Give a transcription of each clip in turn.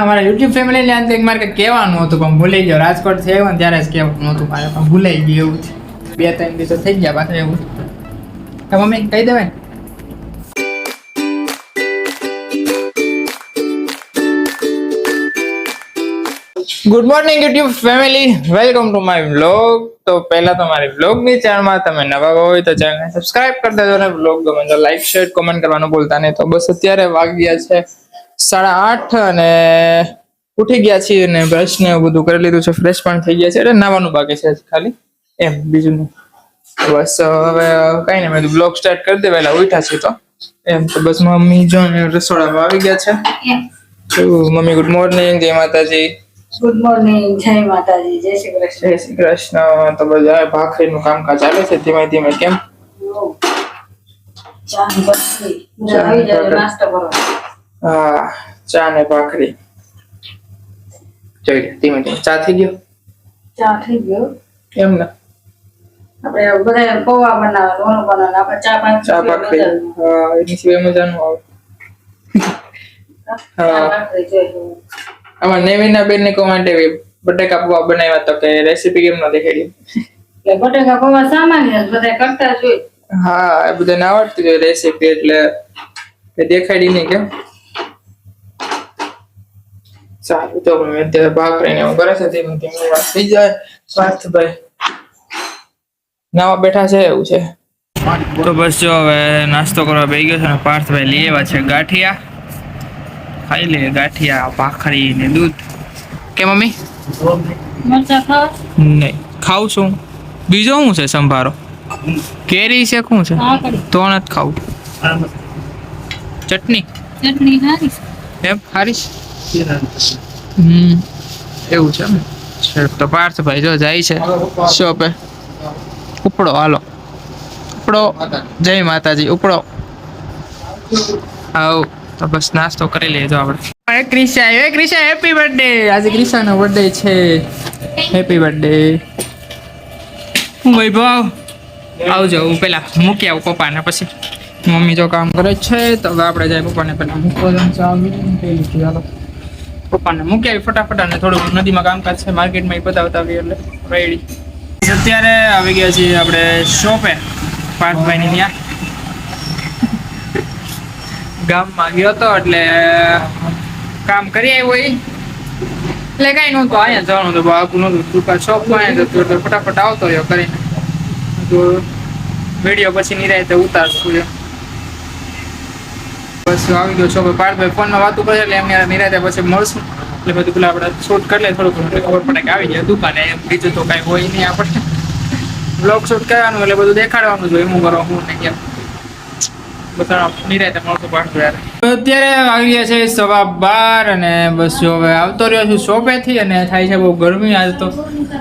અમારા યુટ્યુબ ફેમિલીને અંતે મારે કંઈક કહેવાનું હતું, પણ ભૂલી ગયો. રાજકોટથી આવ્યો ત્યારે જ કહેવાનું હતું મારે, પણ ભૂલાઈ ગયું એવું છે. બે ત્રણ દિવસો થઈ ગયા પાછા એવું તો મમ્મી, કહી દેવાય good morning YouTube family welcome to my vlog તો પહેલા તો મારી વ્લોગની ચેનલમાં તમે નવા હોય તો ચેનલને સબસ્ક્રાઇબ કરી દેજો અને વ્લોગ ગમે તો લાઈક શેર કોમેન્ટ કરવાનું ભૂલતા નહીં. તો બસ અત્યારે વાગ્યા છે સાડા આઠ અને ઉઠી ગયા છીએ અને બ્રશ ને એવું બધું કરી લીધું છે. ફ્રેશ પણ થઈ ગયા છે. એટલે નાવાનું બાકી છે ખાલી. એમ બીજું નહીં. બસ હવે કઈ નહીં મેં બ્લોગ સ્ટાર્ટ કરી દે વહેલા ઉઠ્યા છે તો. એમ તો બસ મમ્મી જો ને રસોડામાં આવી ગયા છે. મમ્મી ગુડ મોર્નિંગ જય માતાજી. ગુડ મોર્નિંગ જય માતાજી જય શ્રી કૃષ્ણ. જય શ્રી કૃષ્ણ. તો બધા ભાખરીનું કામકાજ ચાલે છે ધીમે ધીમે કેમ? ચા જાવ નાસ્તો કરો હા ચા ને ભાખરી. જોઈ ધીમે ધીમે. ચા થઈ ગયો? ચા થઈ ગયો. એમ ને. આપણે બધા પૌવા બનાવવાનું ઓલું બનાવવાનું. આપણે ચા પાંચ ચા ભાખરી. હા એની સિવાય આવે. આમાં નેવીના બેન ને કોમેન્ટ એવી બટેકા પૌવા બનાવ્યા તો કે રેસીપી કેમ ન દેખાડી એટલે બટેકા પૌવા સામાન્ય બધા કરતા હા એ બધાને આવડતી હોય રેસીપી એટલે એ દેખાડી નહીં કેમ સારું તો પણ અત્યારે ભાખરી ને એવું કરે છે ધીમે ધીમે વાત થઈ જાય. સ્વાસ્થ્યભાઈ નાવા બેઠા છે એવું છે. તો બસ જો હવે નાસ્તો કરવા બેસી ગયો છે અને પાર્થભાઈ લઈ આવ્યા છે ગાંઠિયા. ખાઈ લે ગાંઠિયા ભાખરી ને દૂધ. કે મમ્મી? નહીં ખાઉં છું. બીજો શું છે સંભારો? કેરી છે શું છે? તો નથી ખાવું. ચટણી. ચટણી? એમ હારીશ હમ, એવું છે છે તો પાર્થભાઈ જો જાય છે શોપે. ઉપડો, હાલો. ઉપડો. જય માતાજી, ઉપડો. આવ. તો બસ નાસ્તો કરી લઈએ જો આપણે ક્રિશા, એ ક્રિશા હેપી બર્થડે આજે ક્રિશાનો બર્થડે છે. હેપી બર્થડે હું વૈભવ આવજો, હું પેલા મૂકી આવું પપ્પાને પછી. મમ્મી જો કામ કરે છે, તો આપણે જાય પપ્પાને પેલા મૂકવા જવાનું ચાલો પપ્પાને મૂકી આવી ફટાફટ અને થોડુંક નદીમાં કામકાજ છે, માર્કેટમાં એ બતાવતા આવી એટલે રેડી. અત્યારે આવી ગયા છીએ આપણે શોપે, પાર્થભાઈની ત્યાં. ગામમાં ગયો હતો એટલે કામ કરી આવ્યો એ. એટલે કઈ નહોતું, અહીંયા જવાનું હતું આગું નહોતું. દુકાન શોપ અહીંયા જતું એટલે ફટાફટ આવતો રહ્યો કરીને. તો વીડિયો પછી નિરાયતે ઉતારશું બસ આવી ગયો છો. પાર્થભાઈ ફોનમાં વાતું કરે એટલે એમની હારે નિરાયતે પછી મળશું. એટલે બધું પેલા આપણે શૂટ કરી લે થોડું ઘણું. ખબર પડે કે આવી જાય દુકાને એમ, બીજું તો કાંઈ હોય નહીં આપણે. બ્લોગ શૂટ કરવાનું એટલે બધું દેખાડવાનું જોઈએ હું કરો, હું નહીં એમ બધા નિરાયતે મળશું પાછું યાર અત્યારે આવી ગયા છે સવા બાર અને બસ જો હવે આવતો રહ્યો છું શોપેથી અને થાય છે બહુ ગરમી આજ તો.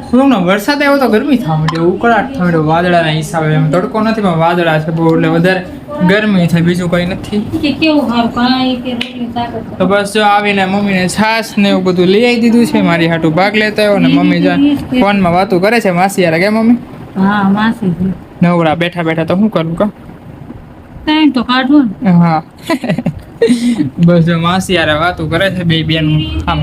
થોડુંક વરસાદ આવ્યો તો ગરમી થવા માંડી ઉકળાટ થવા માંડ્યો વાદળાના હિસાબે એમ. તડકો નથી પણ વાદળા છે બહુ એટલે વધારે ગરમી થાય બીજું કંઈ નથી. કે કેવું સારું કાંઈ કે રોટલી તાકાત તો બસ જો આવીને મમ્મીને છાશ ને એવું બધું લઈ આવી દીધું છે મારી હાટું ભાગ લેતા આવ્યો ને મમ્મી જો ફોનમાં વાતું કરે છે માસી યાર કે મમ્મી? હા માસી નવરા બેઠા બેઠા તો શું કરું કા? ટાઈમ તો કાઢો ને. હા. બસ જો માસી યાર વાતો કરે છે બે બેન આમ.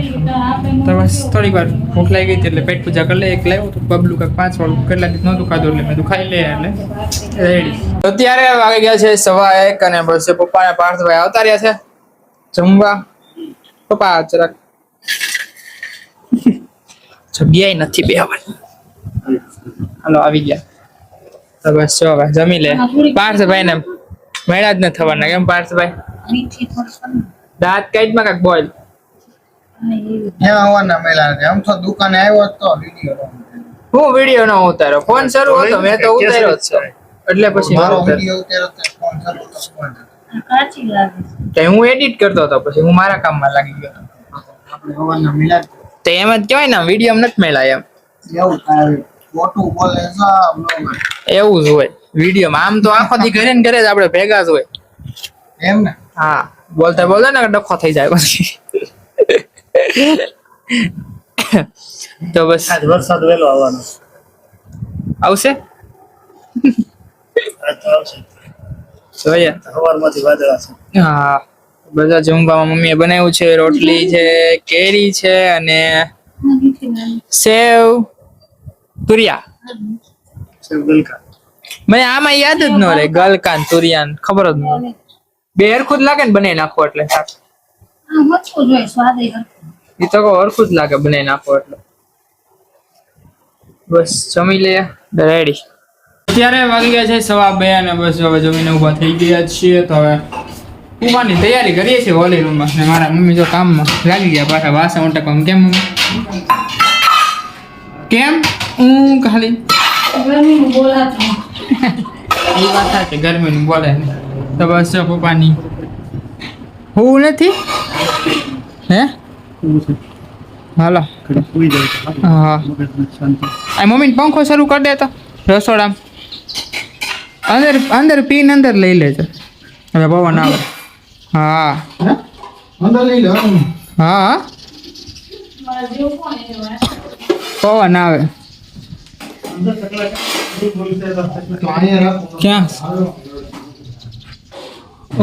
તો બસ થોડીક વાર ભૂખ લાગી ગઈ એટલે પેટ પૂજા કરી લે એક લાવ્યો તો બબલું કાંઈક પાંચ વાળું કેટલા દિવસ નહોતું ખાધું એટલે મેં ખાઈ લે એટલે રેડી. અત્યારે વાગી ગયા છે સવા એક અને બસ પપ્પા ને પાર્થભાઈ આવતા રહ્યા છે. જમવા. પપ્પા જરાક જગ્યાએ નથી બે હાલો આવી ગયા. તો બસ જો હવે જમી લે. પાર્થભાઈ ને મળ્યા જ ન થવાના. કેમ પાર્થભાઈ? દાંત કાઢમાં કાક બોલ. આમ તો દુકાને આવ્યો જ તો વીડિયો હું વિડિયો નો ઉતાર્યો. ફોન શરૂ હતો મેં તો ઉતાર્યો જ એટલે પછી મારો ન ઉતાર્યો. વીડિયો ઉતાર્યો તો ફોન શરૂ તો કાચી લાગે હું એડિટ કરતો હતો પછી હું મારા કામમાં લાગી ગયો આપણે આવવાના મેલા તો એમ જ કહેવાય ને વીડિયો નથી મેળા એમ. એવું થાય બોલે એવું જ હોય. વિડીયોમાં આમ તો આખો દી ઘરે ને ઘરે જ આપણે ભેગા જ હોય. એમ ને? હા. બોલતા બોલતા ને ડખો થઈ જાય પછી. તો બસ. આજ વરસાદ વેલો આવવાનો આવશે? આવશે. જોઈએ. સવારમાંથી વાદળા છે. હા. બધા જમવામાં મમ્મીએ બનાવ્યું છે રોટલી છે કેરી છે અને સેવ. તુરિયા. મને આમાં યાદ જ ન રહે ગલકાન તુરિયાન ખબર જ ન બે હરખું જ લાગે ને બનાવી નાખો એટલે શાક. એ તો હરખું જ લાગે બનાવી નાખો એટલે. બસ જમી લે. રેડી અત્યારે વાગી ગયા છે સવા બે અને બસ હવે જમીને ઊભા થઈ ગયા છીએ તો હવે ઊંઘવાની તૈયારી કરીએ છીએ હોલી રૂમમાં. ને મારા મમ્મી જો કામમાં લાગી ગયા પાછા વાસણ ઉટકવામાં. કેમ મમ્મી? કેમ? હું ખાલી. ગરમીનું બોલાતું એ વાત સાચી ગરમીનું બોલે તો બસ છે પપ્પાની. હું નથી? હે? હાલો. હા આ મમ્મીને પંખો શરૂ કરી દે તો. રસોડામાં. અંદર અંદર પીન અંદર લઈ લેજો. હવે પવન આવે. હા. અંદર લઈ લો હા. હે? પવન આવે. ક્યાં?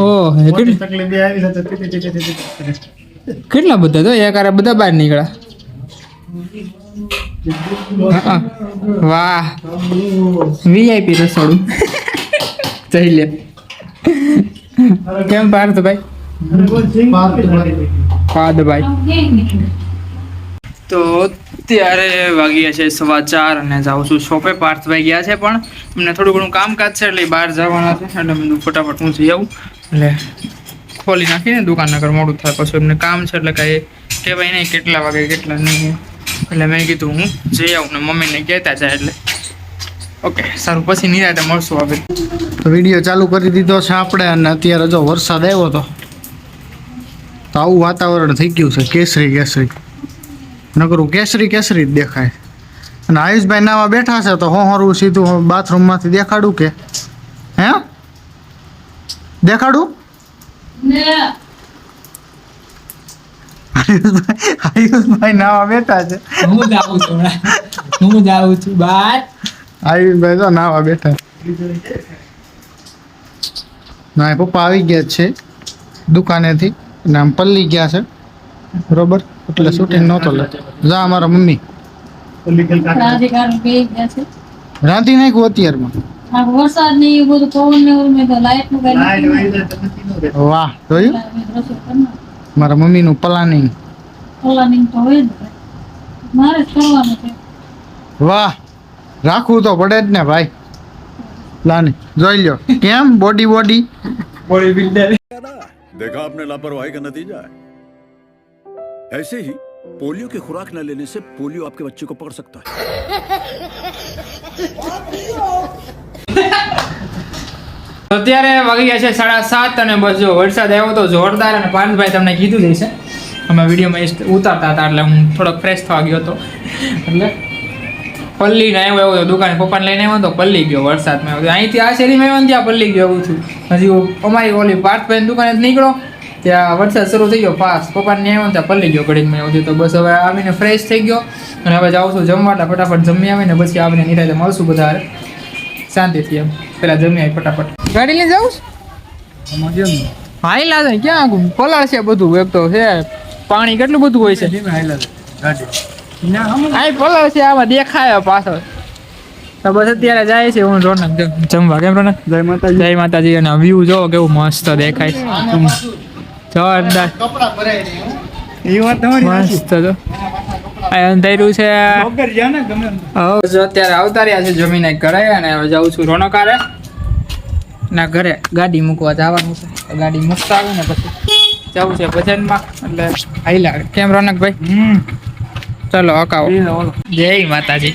ઓહ હે કેટલી? બધા તો? એક બધા બહાર નીકળ્યા. વાહ. વીઆઈપી રસોડું. જઈ લે. કેમ પાર્થ ભાઈ પાદભાઈ ભાઈ તો અત્યારે વાગ્યા છે સવા ચાર અને જાઉં છું. શોપે પાર્થભાઈ ગયા છે પણ એમને થોડું ઘણું કામકાજ છે એટલે બહાર જવાના છે એટલે મેં ફટાફટ હું જઈ આવું એટલે ખોલી નાખીને દુકાન નગર મોડું થાય પછી. એમને કામ છે એટલે કાંઈ કહેવાય નહીં, કેટલા વાગે, કેટલા નહીં એટલે મેં કીધું હું જઈ આવું ને મમ્મીને કહેતા જાય એટલે. ઓકે, સારું, પછી નિરાતે મળશું હવે. તો વીડિયો ચાલુ કરી દીધો છે આપણે અને અત્યારે જો વરસાદ આવ્યો તો તો આવું વાતાવરણ થઈ ગયું છે, કેસરી કેસરી. નકરું કેસરી કેસરી જ દેખાય. અને આયુષભાઈ નાવા બેઠા છે તો હોહરું સીધું બાથરૂમમાંથી દેખાડું કે? હે? દેખાડું? આયુષભાઈ નાવા બેઠા છે. હું છું હું છું. બાય. આયુષભાઈ તો નાવા બેઠા ના પપ્પા આવી ગયા છે દુકાનેથી. અને આમ પલ્લી ગયા છે. બરોબર? એટલે શૂટિંગ નહોતો લે. જા મારા મમ્મી. રાંધી નાખ્યું અત્યારમાં. વાહ જોયું? મારા મમ્મી નું પ્લાનિંગ વાહ રાખવું તો પડે જ ને ભાઈ. પ્લાનિંગ જોઈ લ્યો. કેમ? બોડી બોડી બોડી લાપરવાહી કા નતીજા ऐसे ही पोलियो की खुराक न लेने से पोलियो आपके बच्चे को पकड़ सकता है અત્યારે વાગી ગયા છે સાડા સાત અને બસ જો વરસાદ આવ્યો તો જોરદાર અને પાનભાઈ તમને કીધું જ હશે અમે વિડીયોમાં ઇસ- ઉતારતા હતા એટલે હું થોડોક ફ્રેશ થવા ગયો હતો એટલે પલ્લી ને આવ્યો એવો દુકાને પપ્પાને લઈને આવ્યો તો પલ્લી ગયો વરસાદમાં આવ્યો અહીંથી આ શેરીમાં આવ્યો ને ત્યાં પલ્લી ગયો એવું થયું હજી હું અમારી ઓલી પાર્થભાઈ દુકાને નીકળો ત્યાં વરસાદ શરૂ થઈ ગયો ફાસ્ટ પપ્પાને આવ્યો ત્યાં પલ્લી ગયો ઘડીકમાં એવું તો. બસ હવે આવીને ફ્રેશ થઈ ગયો અને હવે જાઉં છું જમવા એટલે ફટાફટ જમી આવીને પછી આવીને નિરાતે મળશું બધા શાંતિથી એમ. પેલા જમી આવી ફટાફટ. ગાડી લઈને જાઉં હાઈલા છે ક્યાં પલાળ છે બધું એક તો છે. પાણી કેટલું બધું હોય છે? આઈ પલાળ છે આમાં દેખાય પાછળ. તો બસ અત્યારે જાય છે હું રોનક. જમવા કેમ રોનક? જય માતાજી. જય માતાજી અને વ્યૂ જો કેવું મસ્ત દેખાય. છે જોરદાર કપડા ભરાય એ વાત તમારી મસ્ત જો. આ અંધાર્યું છે. હવે જો અત્યારે આવતા રહ્યા છે જમીને ઘરે અને હવે જાઉં છું રોનકારે. ના ઘરે. ગાડી મૂકવા જવાનું છે. ગાડી મૂકતા આવું ને પછી જવું છે ભજનમાં. એટલે હાઈલા કેમ રોનકભાઈ? ચલો અકાવો જય માતાજી.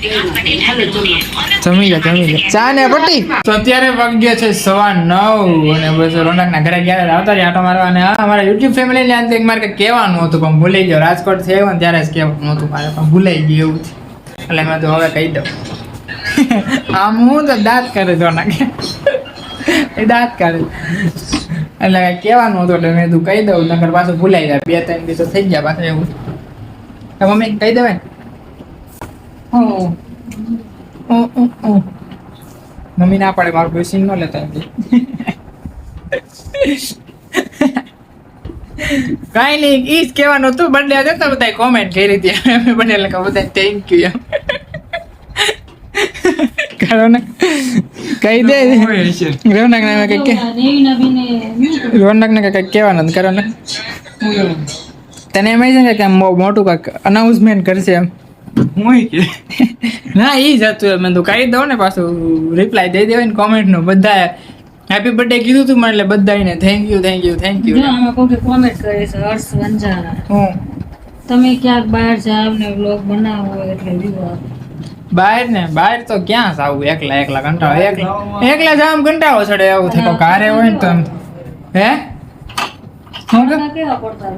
જમી લે જમી લે. ચા ને પટી તો અત્યારે વાગ્યા છે સવા નવ અને બસ રોનકના ઘરે ગયા આવતા રહ્યા આટો મારવા. અને હા અમારા યુટ્યુબ ફેમિલી ને એક મારે કહેવાનું હતું પણ ભૂલી ગયો. રાજકોટથી આવ્યો ને ત્યારે જ કહેવાનું હતું મારે પણ ભૂલાઈ ગયું એવું છે. એટલે મેં તો હવે કહી દઉં. આમ હું તો દાંત કરે રોનક. એ દાંત કરે એટલે કહેવાનું હતું એટલે મેં તું કહી દઉં નગર પાછું ભૂલાઈ જાય. બે ત્રણ દિવસો થઈ ગયા પાછું એવું. મમ્મી કહી દેવાય. મમ્મી ના પાડે મારું ડ્રેસિંગ ન લેતા એમ કઈ કાંઈ નહીં ઈ જ કહેવાનું હતું. બર્થડે હતો તો બધાય કોમેન્ટ કરી હતી અમે બંને લખા બધા થેન્ક યુ એમ. કરો ને. કહી દે. રોનક ને કઈ રોનક ને કંઈક કહેવાનું કરો ને. તને એમ છે ને કે બહુ મોટું કાંઈક અનાઉન્સમેન્ટ કરશે એમ. ના ઈ જ હતું એમ. મેં તો કહી દઉં ને પાછું રિપ્લાય દઈ દેવાય ને કોમેન્ટનો બધા હેપી બર્થડે કીધું તું મને એટલે બધાને thank you thank you thank you આમાં કોઈ કોમેન્ટ કરે છે હર્ષ વંજારા હું? તમે ક્યાંક બહાર જાવ ને વ્લોગ બનાવો એટલે આપો. બહાર ને? બહાર તો ક્યાં સાવું એકલા એકલા કંટાળો. એકલા એકલા જામ કંટાળો ચડે એવું થાય. કારે હોય ને તો એમ હે? હું કે? કેવા પડતા?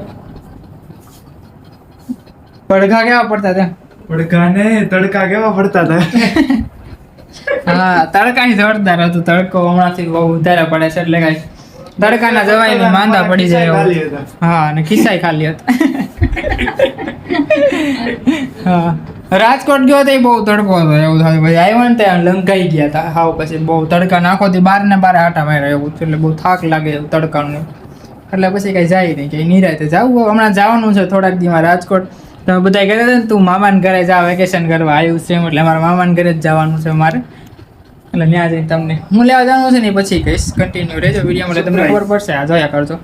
પડઘા કેવા પડતા હતા? પડકાને તડકા કેવા પડતા હતા? હા તડકા જોરદાર હતું. તડકો હમણાંથી બહુ વધારે પડે છે એટલે કાંઈ તડકાના જવાય માંદા પડી જાય. હા અને ખિસ્સાય ખાલી હતા. હા. રાજકોટ ગયો તો બહુ તડકો હતો એવું થયું. પછી આવ્યો ને ત્યાં લંકાઈ ગયા હતા. હાવ પછી બહુ તડકા નાખોથી બાર ને બાર આટા માર્યા એવું એટલે બહુ થાક લાગે એવું તડકાનું. એટલે પછી કઈ જાય નહીં કઈ નિરાતે જવું હમણાં જવાનું છે થોડાક દીમાં રાજકોટ. તમે બધા કહેતા હતા ને, તું મામાને ઘરે જા વેકેશન કરવા આવ્યું છે એટલે મારા મામાને ઘરે જ જવાનું છે મારે. એટલે ત્યાં જઈને તમને હું લેવા જવાનું છે ને પછી કહીશ. કન્ટિન્યુ રહેજો વીડિયો એટલે તમને ખબર પડશે. આ જોયા કરજો.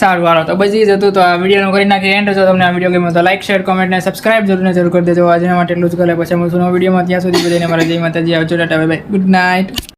સારું, હાલો, તો બચી જતું તો આ વિડીયોનો કરી નાખી એન્ડ જો તમને આ વીડિયો ગમ્યો તો લાઈક શેર કોમેન્ટ ને સબસ્ક્રાઇબ જરૂર જરૂર કરી દેજો. આજના માટે એટલું જ કરે પછી હું વિડીયોમાં. ત્યાં સુધી બધાને મારા જય માતાજી. આવજો, ટાટા બાય ગુડ નાઇટ